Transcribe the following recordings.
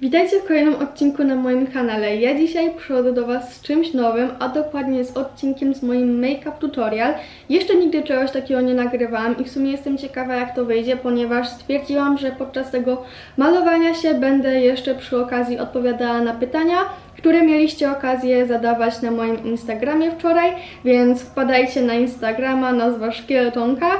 Witajcie w kolejnym odcinku na moim kanale. Ja dzisiaj przychodzę do Was z czymś nowym, a dokładnie z odcinkiem z moim make-up tutorial. Jeszcze nigdy czegoś takiego nie nagrywałam i w sumie jestem ciekawa jak to wyjdzie, ponieważ stwierdziłam, że podczas tego malowania się będę jeszcze przy okazji odpowiadała na pytania, które mieliście okazję zadawać na moim Instagramie wczoraj, więc wpadajcie na Instagrama, nazwa Szkieletonka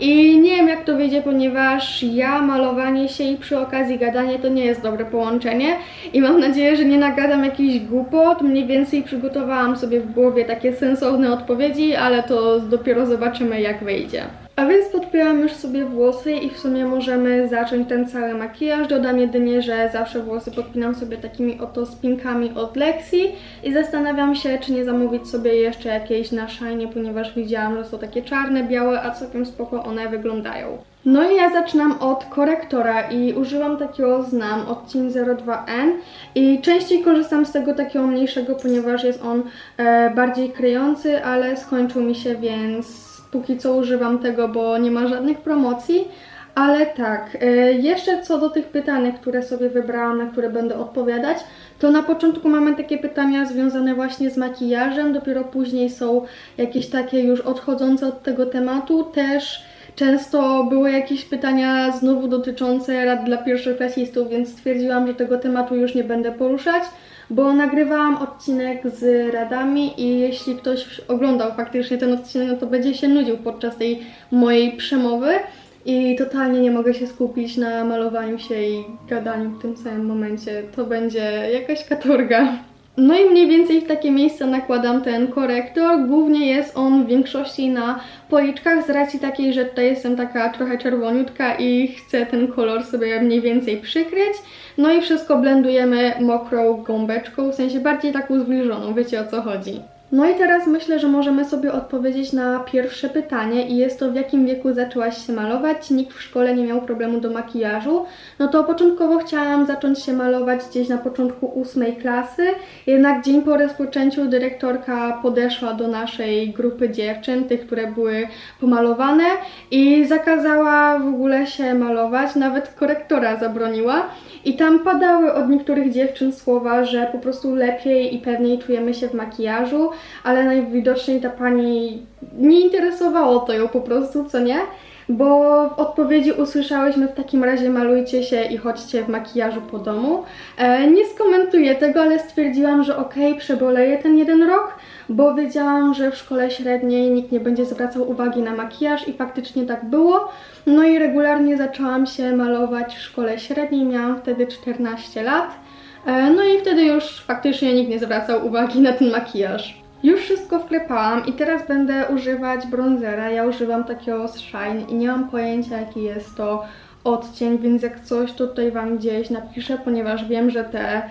i nie wiem jak to wyjdzie, ponieważ ja malowanie się i przy okazji gadanie to nie jest dobre połączenie. I mam nadzieję, że nie nagadam jakichś głupot, mniej więcej przygotowałam sobie w głowie takie sensowne odpowiedzi, ale to dopiero zobaczymy jak wyjdzie. A więc podpięłam już sobie włosy i w sumie możemy zacząć ten cały makijaż. Dodam jedynie, że zawsze włosy podpinam sobie takimi oto spinkami od Lexi i zastanawiam się, czy nie zamówić sobie jeszcze jakieś na Shine, ponieważ widziałam, że są takie czarne, białe, a całkiem spoko one wyglądają. No i ja zaczynam od korektora i używam takiego Znam odcień 02N i częściej korzystam z tego takiego mniejszego, ponieważ jest on e, bardziej kryjący, ale skończył mi się, więc póki co używam tego, bo nie ma żadnych promocji. Ale tak, e, jeszcze co do tych pytań, które sobie wybrałam, na które będę odpowiadać, to na początku mamy takie pytania związane właśnie z makijażem, dopiero później są jakieś takie już odchodzące od tego tematu, też często były jakieś pytania znowu dotyczące rad dla pierwszoklasistów, więc stwierdziłam, że tego tematu już nie będę poruszać, bo nagrywałam odcinek z radami i jeśli ktoś oglądał faktycznie ten odcinek, no to będzie się nudził podczas tej mojej przemowy i totalnie nie mogę się skupić na malowaniu się i gadaniu w tym samym momencie. To będzie jakaś katorga. No i mniej więcej w takie miejsca nakładam ten korektor. Głównie jest on w większości na policzkach z racji takiej, że tutaj jestem taka trochę czerwoniutka i chcę ten kolor sobie mniej więcej przykryć. No i wszystko blendujemy mokrą gąbeczką, w sensie bardziej taką zbliżoną, wiecie o co chodzi. No i teraz myślę, że możemy sobie odpowiedzieć na pierwsze pytanie i jest to w jakim wieku zaczęłaś się malować? Nikt w szkole nie miał problemu do makijażu. No to początkowo chciałam zacząć się malować gdzieś na początku ósmej klasy, jednak dzień po rozpoczęciu dyrektorka podeszła do naszej grupy dziewczyn, tych, które były pomalowane i zakazała w ogóle się malować, nawet korektora zabroniła. I tam padały od niektórych dziewczyn słowa, że po prostu lepiej i pewniej czujemy się w makijażu, ale najwidoczniej ta pani nie interesowało to ją po prostu, co nie? Bo w odpowiedzi usłyszałyśmy w takim razie malujcie się i chodźcie w makijażu po domu. E, nie skomentuję tego, ale stwierdziłam, że okej, przeboleję ten jeden rok, bo wiedziałam, że w szkole średniej nikt nie będzie zwracał uwagi na makijaż i faktycznie tak było. No i regularnie zaczęłam się malować w szkole średniej, miałam wtedy 14 lat. E, No i wtedy już faktycznie nikt nie zwracał uwagi na ten makijaż. Już wszystko wklepałam i teraz będę używać bronzera. Ja używam takiego z Shine i nie mam pojęcia jaki jest to odcień, więc jak coś tutaj Wam gdzieś napiszę, ponieważ wiem, że te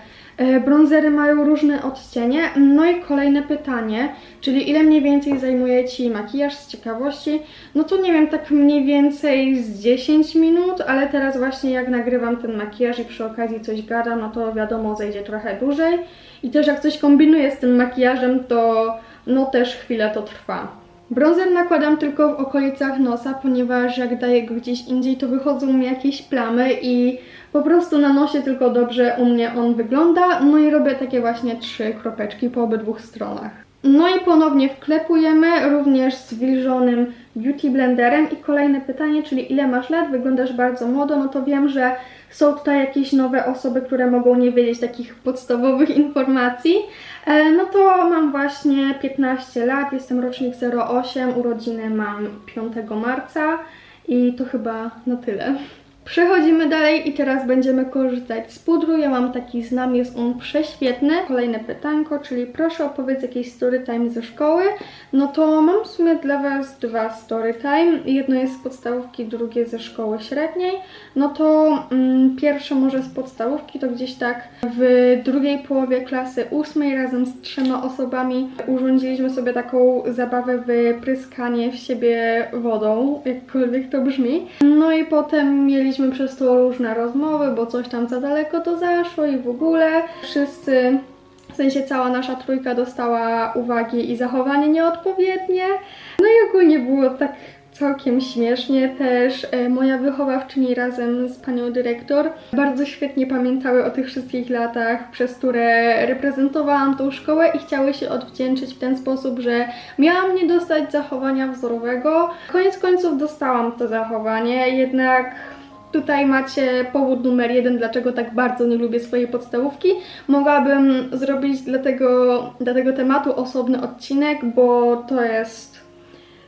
bronzery mają różne odcienie. No i kolejne pytanie, czyli ile mniej więcej zajmuje Ci makijaż z ciekawości? No to nie wiem, tak mniej więcej z 10 minut, ale teraz właśnie jak nagrywam ten makijaż i przy okazji coś gadam, no to wiadomo zejdzie trochę dłużej. I też jak coś kombinuję z tym makijażem, to no też chwilę to trwa. Bronzer nakładam tylko w okolicach nosa, ponieważ jak daję go gdzieś indziej, to wychodzą mi jakieś plamy i po prostu na nosie tylko dobrze u mnie on wygląda. No i robię takie właśnie trzy kropeczki po obydwu stronach. No i ponownie wklepujemy również z wilżonym Beauty Blenderem. I kolejne pytanie, czyli ile masz lat? Wyglądasz bardzo młodo. No to wiem, że są tutaj jakieś nowe osoby, które mogą nie wiedzieć takich podstawowych informacji. E, No to mam właśnie 15 lat, jestem rocznik 08, urodziny mam 5 marca i to chyba na tyle. Przechodzimy dalej i teraz będziemy korzystać z pudru. Ja mam taki znam, jest on prześwietny. Kolejne pytanko, czyli proszę opowiedz jakieś storytime ze szkoły. No to mam w sumie dla Was dwa storytime. Jedno jest z podstawówki, drugie ze szkoły średniej. No to mm, pierwsze może z podstawówki, to gdzieś tak w drugiej połowie klasy ósmej razem z trzema osobami urządziliśmy sobie taką zabawę wypryskanie w siebie wodą, jakkolwiek to brzmi. No i potem mieliśmy przez to różne rozmowy, bo coś tam za daleko to zaszło i w ogóle wszyscy w sensie cała nasza trójka dostała uwagi i zachowanie nieodpowiednie. No i ogólnie było tak całkiem śmiesznie. Też e, moja wychowawczyni razem z panią dyrektor bardzo świetnie pamiętały o tych wszystkich latach, przez które reprezentowałam tą szkołę i chciały się odwdzięczyć w ten sposób, że miałam nie dostać zachowania wzorowego. Koniec końców dostałam to zachowanie, jednak Tutaj macie powód numer jeden, dlaczego tak bardzo nie lubię swojej podstawówki. Mogłabym zrobić dla tego, dla tego tematu osobny odcinek, bo to jest.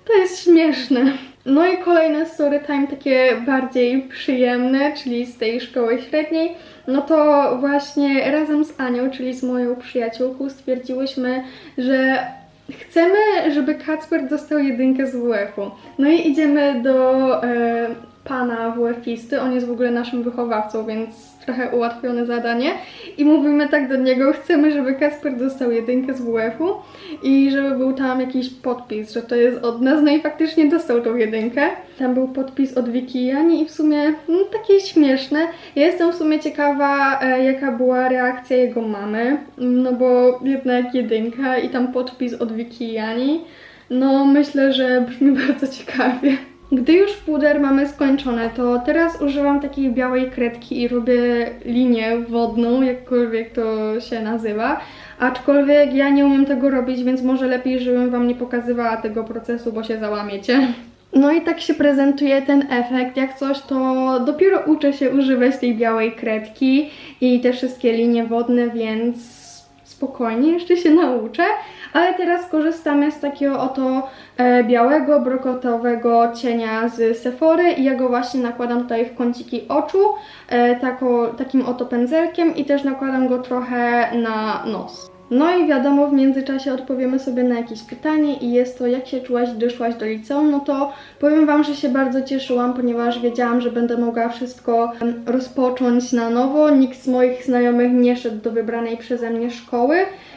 To jest śmieszne. No i kolejne story time takie bardziej przyjemne, czyli z tej szkoły średniej. No to właśnie razem z Anią, czyli z moją przyjaciółką, stwierdziłyśmy, że chcemy, żeby Kacper dostał jedynkę z WF-u. No i idziemy do e, pana WF-isty, on jest w ogóle naszym wychowawcą, więc trochę ułatwione zadanie. I mówimy tak do niego, chcemy, żeby Kasper dostał jedynkę z WF-u i żeby był tam jakiś podpis, że to jest od nas. No i faktycznie dostał tą jedynkę. Tam był podpis od Wiki Jani i w sumie no, takie śmieszne. Ja jestem w sumie ciekawa, e, jaka była reakcja jego mamy, no bo jednak jedynka i tam podpis od Wiki Jani. No myślę, że brzmi bardzo ciekawie. Gdy już puder mamy skończone, to teraz używam takiej białej kredki i robię linię wodną, jakkolwiek to się nazywa. Aczkolwiek ja nie umiem tego robić, więc może lepiej, żebym Wam nie pokazywała tego procesu, bo się załamiecie. No i tak się prezentuje ten efekt. Jak coś, to dopiero uczę się używać tej białej kredki i te wszystkie linie wodne, więc spokojnie, jeszcze się nauczę, ale teraz korzystamy z takiego oto e, białego, brokotowego cienia z Sephory i ja go właśnie nakładam tutaj w kąciki oczu e, takim oto pędzelkiem i też nakładam go trochę na nos. No i wiadomo, w międzyczasie odpowiemy sobie na jakieś pytanie i jest to, jak się czułaś, gdy szłaś do liceum, no to powiem Wam, że się bardzo cieszyłam, ponieważ wiedziałam, że będę mogła wszystko rozpocząć na nowo. Nikt z moich znajomych nie szedł do wybranej przeze mnie szkoły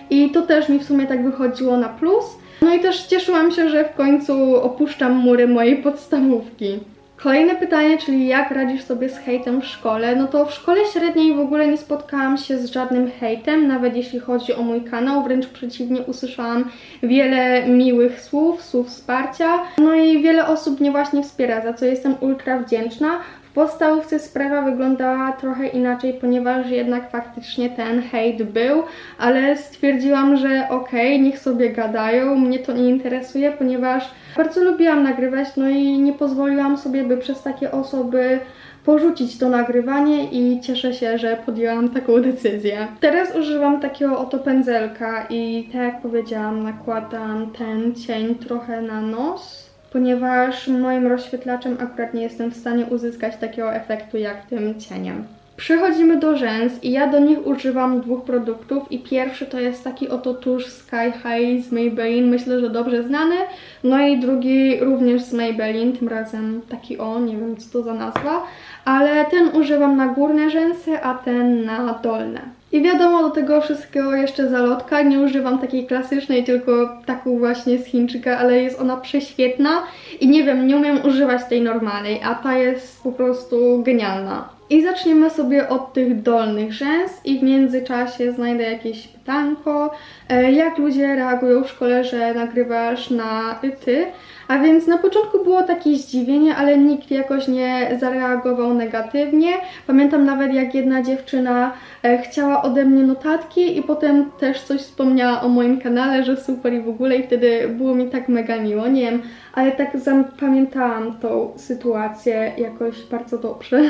i to też mi w sumie tak wychodziło na plus. No i też cieszyłam się, że w końcu opuszczam mury mojej podstawówki. Kolejne pytanie, czyli jak radzisz sobie z hejtem w szkole? No to w szkole średniej w ogóle nie spotkałam się z żadnym hejtem, nawet jeśli chodzi o mój kanał, wręcz przeciwnie, usłyszałam wiele miłych słów, słów wsparcia. No i wiele osób mnie właśnie wspiera, za co jestem ultra wdzięczna. W podstawówce sprawa wyglądała trochę inaczej, ponieważ jednak faktycznie ten hejt był, ale stwierdziłam, że okej, niech sobie gadają, mnie to nie interesuje, ponieważ bardzo lubiłam nagrywać, no i nie pozwoliłam sobie, by przez takie osoby porzucić to nagrywanie i cieszę się, że podjęłam taką decyzję. Teraz używam takiego oto pędzelka i tak jak powiedziałam, nakładam ten cień trochę na nos ponieważ moim rozświetlaczem akurat nie jestem w stanie uzyskać takiego efektu jak tym cieniem. Przechodzimy do rzęs i ja do nich używam dwóch produktów i pierwszy to jest taki oto tusz Sky High z Maybelline, myślę, że dobrze znany, no i drugi również z Maybelline, tym razem taki o, nie wiem co to za nazwa, ale ten używam na górne rzęsy, a ten na dolne. I wiadomo, do tego wszystkiego jeszcze zalotka. Nie używam takiej klasycznej, tylko taką właśnie z Chińczyka, ale jest ona prześwietna i nie wiem, nie umiem używać tej normalnej, a ta jest po prostu genialna. I zaczniemy sobie od tych dolnych rzęs i w międzyczasie znajdę jakieś pytanko, e, jak ludzie reagują w szkole, że nagrywasz na ty. A więc na początku było takie zdziwienie, ale nikt jakoś nie zareagował negatywnie. Pamiętam nawet jak jedna dziewczyna e, chciała ode mnie notatki i potem też coś wspomniała o moim kanale, że super i w ogóle i wtedy było mi tak mega miło, nie wiem, ale tak zapamiętałam tą sytuację jakoś bardzo dobrze.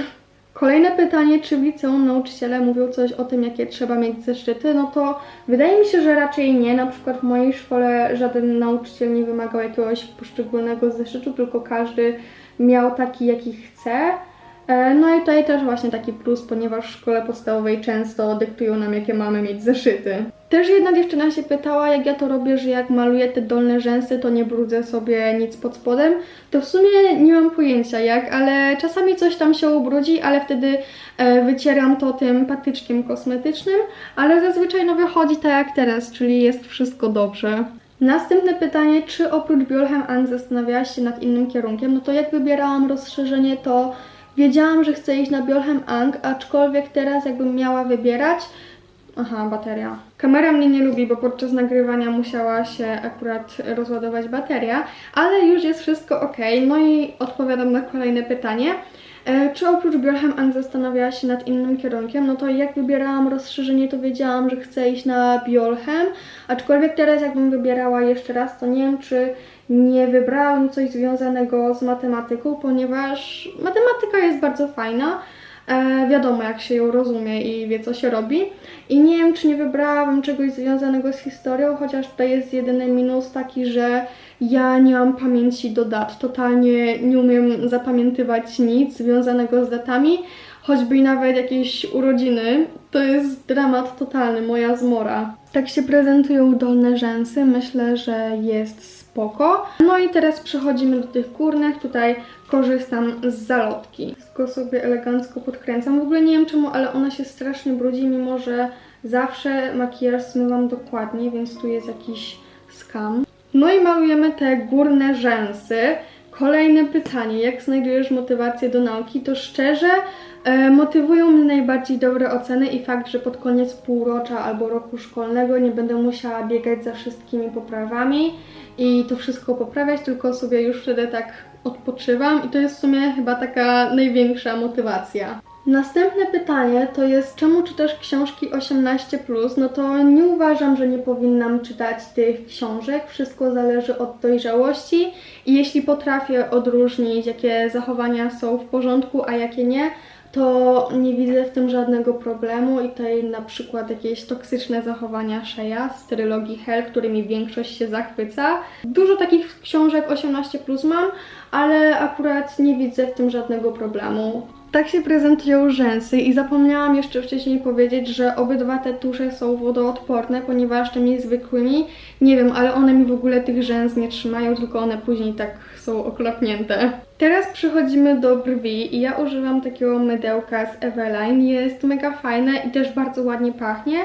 Kolejne pytanie, czy w liceum nauczyciele mówią coś o tym, jakie trzeba mieć zeszyty? No to wydaje mi się, że raczej nie. Na przykład w mojej szkole żaden nauczyciel nie wymagał jakiegoś poszczególnego zeszytu, tylko każdy miał taki, jaki chce. E, No i tutaj też właśnie taki plus, ponieważ w szkole podstawowej często dyktują nam, jakie mamy mieć zeszyty. Też jedna dziewczyna się pytała, jak ja to robię, że jak maluję te dolne rzęsy, to nie brudzę sobie nic pod spodem. To w sumie nie mam pojęcia jak, ale czasami coś tam się ubrudzi, ale wtedy e, wycieram to tym patyczkiem kosmetycznym, ale zazwyczaj no wychodzi tak jak teraz, czyli jest wszystko dobrze. Następne pytanie, czy oprócz Biolchem Ang zastanawiałaś się nad innym kierunkiem? No to jak wybierałam rozszerzenie, to wiedziałam, że chcę iść na Biolchem Ang, aczkolwiek teraz jakbym miała wybierać, Aha, bateria. Kamera mnie nie lubi, bo podczas nagrywania musiała się akurat rozładować bateria, ale już jest wszystko ok. No i odpowiadam na kolejne pytanie. E, Czy oprócz Bjorham Ang zastanawiała się nad innym kierunkiem? No to jak wybierałam rozszerzenie, to wiedziałam, że chcę iść na Bjorham, aczkolwiek teraz jakbym wybierała jeszcze raz, to nie wiem, czy nie wybrałam coś związanego z matematyką, ponieważ matematyka jest bardzo fajna, e, wiadomo jak się ją rozumie i wie co się robi. I nie wiem, czy nie wybrałabym czegoś związanego z historią, chociaż tutaj jest jedyny minus taki, że ja nie mam pamięci do dat. Totalnie nie umiem zapamiętywać nic związanego z datami, choćby i nawet jakieś urodziny. To jest dramat totalny, moja zmora. Tak się prezentują dolne rzęsy, myślę, że jest spoko. No i teraz przechodzimy do tych górnych. Tutaj korzystam z zalotki. Wszystko sobie elegancko podkręcam. W ogóle nie wiem czemu, ale ona się strasznie brudzi, mimo że zawsze makijaż zmywam dokładnie, więc tu jest jakiś skam. No i malujemy te górne rzęsy. Kolejne pytanie, jak znajdujesz motywację do nauki? To szczerze e, motywują mnie najbardziej dobre oceny i fakt, że pod koniec półrocza albo roku szkolnego nie będę musiała biegać za wszystkimi poprawami i to wszystko poprawiać, tylko sobie już wtedy tak odpoczywam i to jest w sumie chyba taka największa motywacja. Następne pytanie to jest, czemu czytasz książki 18? No to nie uważam, że nie powinnam czytać tych książek. Wszystko zależy od dojrzałości i jeśli potrafię odróżnić, jakie zachowania są w porządku, a jakie nie, to nie widzę w tym żadnego problemu i tutaj na przykład jakieś toksyczne zachowania Sheya z trylogii Hell, którymi większość się zachwyca. Dużo takich książek 18 plus mam, ale akurat nie widzę w tym żadnego problemu. Tak się prezentują rzęsy i zapomniałam jeszcze wcześniej powiedzieć, że obydwa te tusze są wodoodporne, ponieważ tymi zwykłymi, nie wiem, ale one mi w ogóle tych rzęs nie trzymają, tylko one później tak są oklapnięte. Teraz przechodzimy do brwi i ja używam takiego mydełka z Eveline. Jest mega fajne i też bardzo ładnie pachnie.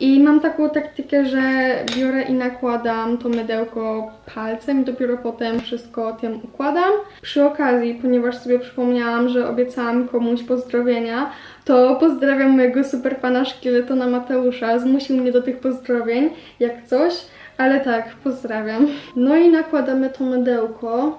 I mam taką taktykę, że biorę i nakładam to mydełko palcem i dopiero potem wszystko tym układam. Przy okazji, ponieważ sobie przypomniałam, że obiecałam komuś pozdrowienia, to pozdrawiam mojego superfana szkieletona Mateusza. Zmusił mnie do tych pozdrowień, jak coś. Ale tak, pozdrawiam. No i nakładamy to mydełko.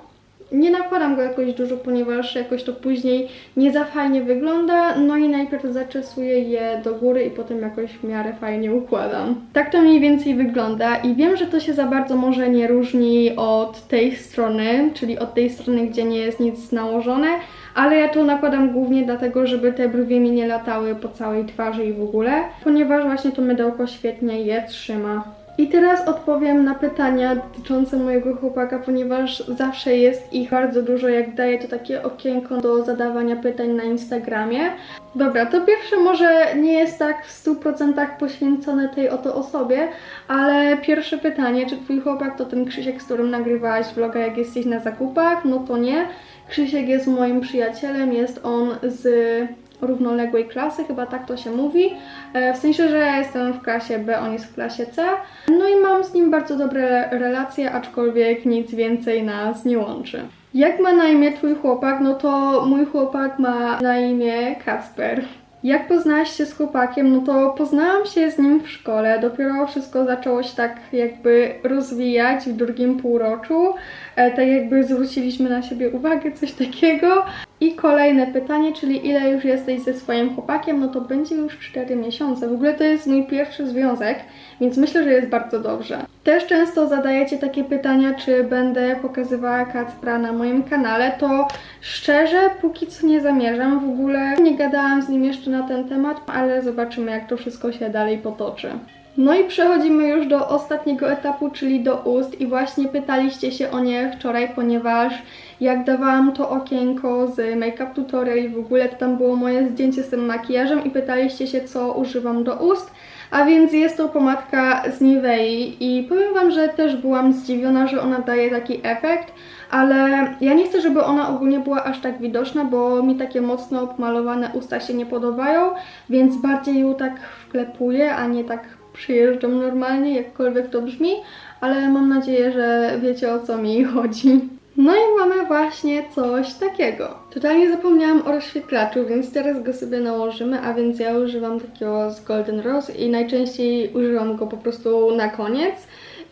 Nie nakładam go jakoś dużo, ponieważ jakoś to później nie za fajnie wygląda. No i najpierw zaczesuję je do góry i potem jakoś w miarę fajnie układam. Tak to mniej więcej wygląda i wiem, że to się za bardzo może nie różni od tej strony, czyli od tej strony, gdzie nie jest nic nałożone, ale ja to nakładam głównie dlatego, żeby te brwi mi nie latały po całej twarzy i w ogóle, ponieważ właśnie to mydełko świetnie je trzyma. I teraz odpowiem na pytania dotyczące mojego chłopaka, ponieważ zawsze jest ich bardzo dużo, jak daję to takie okienko do zadawania pytań na Instagramie. Dobra, to pierwsze może nie jest tak w 100% poświęcone tej oto osobie, ale pierwsze pytanie, czy twój chłopak to ten Krzysiek, z którym nagrywałaś vloga, jak jesteś na zakupach? No to nie. Krzysiek jest moim przyjacielem, jest on z równoległej klasy, chyba tak to się mówi. E, W sensie, że ja jestem w klasie B, on jest w klasie C. No i mam z nim bardzo dobre relacje, aczkolwiek nic więcej nas nie łączy. Jak ma na imię twój chłopak? No to mój chłopak ma na imię Kacper. Jak poznałaś się z chłopakiem? No to poznałam się z nim w szkole. Dopiero wszystko zaczęło się tak jakby rozwijać w drugim półroczu. E, tak jakby zwróciliśmy na siebie uwagę, coś takiego. I kolejne pytanie, czyli ile już jesteś ze swoim chłopakiem? No to będzie już 4 miesiące. W ogóle to jest mój pierwszy związek, więc myślę, że jest bardzo dobrze. Też często zadajecie takie pytania, czy będę pokazywała Kacpra na moim kanale. To szczerze, póki co nie zamierzam. W ogóle nie gadałam z nim jeszcze na ten temat, ale zobaczymy, jak to wszystko się dalej potoczy. No i przechodzimy już do ostatniego etapu, czyli do ust. I właśnie pytaliście się o nie wczoraj, ponieważ jak dawałam to okienko z Makeup Tutorial i w ogóle to tam było moje zdjęcie z tym makijażem i pytaliście się co używam do ust, a więc jest to pomadka z Nivei. I powiem Wam, że też byłam zdziwiona, że ona daje taki efekt, ale ja nie chcę, żeby ona ogólnie była aż tak widoczna, bo mi takie mocno pomalowane usta się nie podobają, więc bardziej ją tak wklepuję, a nie tak przyjeżdżam normalnie, jakkolwiek to brzmi, ale mam nadzieję, że wiecie o co mi chodzi. No i mamy właśnie coś takiego. Totalnie zapomniałam o rozświetlaczu, więc teraz go sobie nałożymy, a więc ja używam takiego z Golden Rose i najczęściej używam go po prostu na koniec.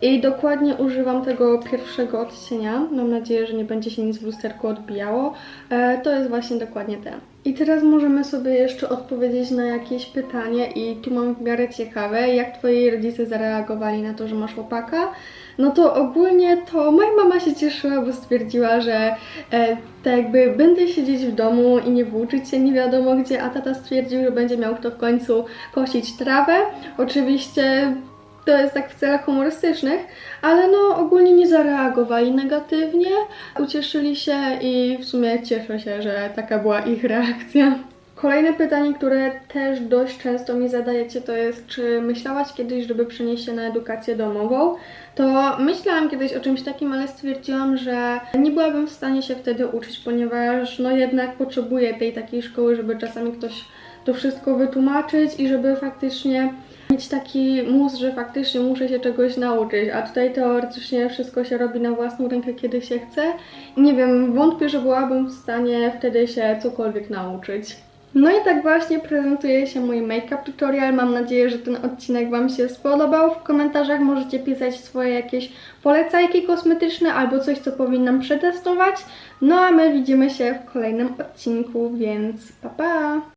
I dokładnie używam tego pierwszego odcienia. Mam nadzieję, że nie będzie się nic w lusterku odbijało. E, to jest właśnie dokładnie ten. I teraz możemy sobie jeszcze odpowiedzieć na jakieś pytanie i tu mam w miarę ciekawe, jak twoi rodzice zareagowali na to, że masz chłopaka. No to ogólnie to moja mama się cieszyła, bo stwierdziła, że e, tak jakby będę siedzieć w domu i nie włóczyć się nie wiadomo gdzie, a tata stwierdził, że będzie miał kto w końcu kosić trawę. Oczywiście to jest tak w celach humorystycznych, ale no ogólnie nie zareagowali negatywnie, ucieszyli się i w sumie cieszę się, że taka była ich reakcja. Kolejne pytanie, które też dość często mi zadajecie, to jest, czy myślałaś kiedyś, żeby przenieść się na edukację domową? To myślałam kiedyś o czymś takim, ale stwierdziłam, że nie byłabym w stanie się wtedy uczyć, ponieważ no jednak potrzebuję tej takiej szkoły, żeby czasami ktoś to wszystko wytłumaczyć i żeby faktycznie mieć taki mus, że faktycznie muszę się czegoś nauczyć, a tutaj teoretycznie wszystko się robi na własną rękę, kiedy się chce. Nie wiem, wątpię, że byłabym w stanie wtedy się cokolwiek nauczyć. No i tak właśnie prezentuje się mój make-up tutorial. Mam nadzieję, że ten odcinek Wam się spodobał. W komentarzach możecie pisać swoje jakieś polecajki kosmetyczne albo coś, co powinnam przetestować. No a my widzimy się w kolejnym odcinku, więc pa pa!